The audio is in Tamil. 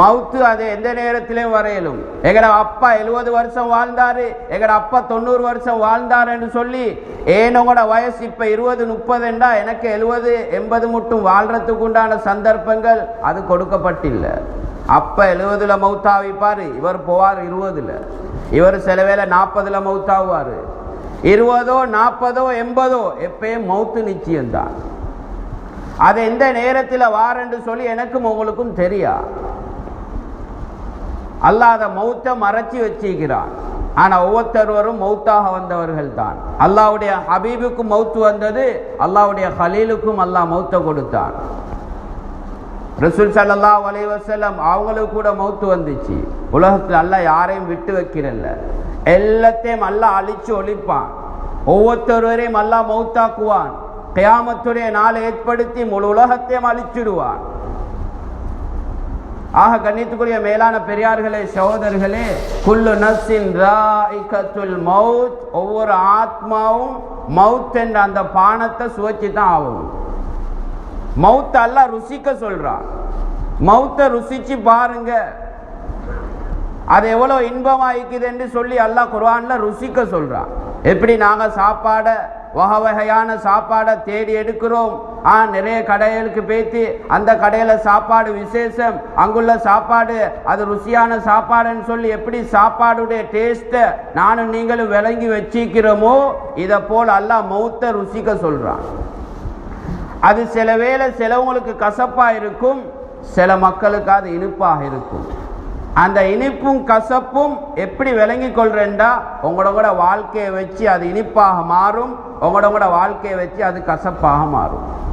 மவுத்து அது எந்த நேரத்திலையும் வரையலும். எங்கட அப்பா எழுபது வருஷம் வாழ்ந்தாரு எங்கட அப்பா தொண்ணூறு வருஷம் வாழ்ந்தாருன்னு சொல்லி ஏன் உங்களோட வயசு இப்போ இருபது முப்பதுண்டா எனக்கு எழுபது எண்பது மட்டும் வாழ்றதுக்கு உண்டான சந்தர்ப்பங்கள் அது கொடுக்கப்பட்டில்லை. அப்போ எழுபதுல மவுத்தாவிப்பார் இவர் போவார் இருபதுல. இவர் சில வேலை நாற்பதுல மவுத்தாவார் இருபதோ நாற்பதோ எண்பதோ எப்பயும் மவுத்து நிச்சயம்தான். அது எந்த நேரத்தில் வாரன்னு சொல்லி எனக்கும் உங்களுக்கும் தெரியா? அல்லாத மௌத்தை மறைச்சி வச்சிருக்கிறான். ஆனால் ஒவ்வொருத்தருவரும் மௌத்தாக வந்தவர்கள் தான் அல்லாவுடைய ஹபீபுக்கும் மௌத்து வந்தது அல்லாவுடைய ஹலீலுக்கும் அல்லாஹ் மௌத்தை கொடுத்தான். ரசூல் சல்லா வலைவசலம் அவங்களுக்கு கூட மௌத்து வந்துச்சு. உலகத்தில் அல்லாஹ் யாரையும் விட்டு வைக்கிறல்ல எல்லாத்தையும் அல்லாஹ் அழிச்சு ஒழிப்பான். ஒவ்வொருத்தரையும் அல்லாஹ் மௌத்தாக்குவான். கியாமத்துடைய நாளை ஏற்படுத்தி முழு உலகத்தையும் அழிச்சிடுவான். ஆக கண்ணியத்துக்குரிய மேலான பெரியார்களே சகோதரர்களே குல்லு நஸ்ஸின் ராஇகத்துல் மவுத் ஒவ்வொரு ஆத்மாவும் மவுத் என்ற அந்த பானத்தை சுவைச்சு தான் ஆகும் மவுத்த அல்ல ருசிக்க சொல்றான் மவுத்த ருசிச்சு பாருங்க. அது எவ்வளவு இன்பமாயிக்குதுன்னு சொல்லி அல்லாஹ் குர்ஆன்ல ருசிக்க சொல்றான் எப்படி நாங்கள் சாப்பாடை வகை வகையான சாப்பாடை தேடி எடுக்கிறோம். ஆ நிறைய கடைகளுக்கு பேத்தி அந்த கடையில் சாப்பாடு விசேஷம். அங்குள்ள சாப்பாடு அது ருசியான சாப்பாடுன்னு சொல்லி எப்படி சாப்பாடுடைய டேஸ்ட்டை நானும் நீங்களும் விளங்கி வச்சிக்கிறோமோ இதை போல் எல்லாம் மௌத்த ருசிக்க சொல்கிறான் அது சில வேளை சிலவங்களுக்கு கசப்பாக இருக்கும் சில மக்களுக்கு அது இனிப்பாக இருக்கும். அந்த இனிப்பும் கசப்பும் எப்படி விளங்கி கொள்றேன்டா? உங்களோட கூட வாழ்க்கையை வச்சு அது இனிப்பாக மாறும். உங்களோட கூட வாழ்க்கையை வச்சு அது கசப்பாக மாறும்.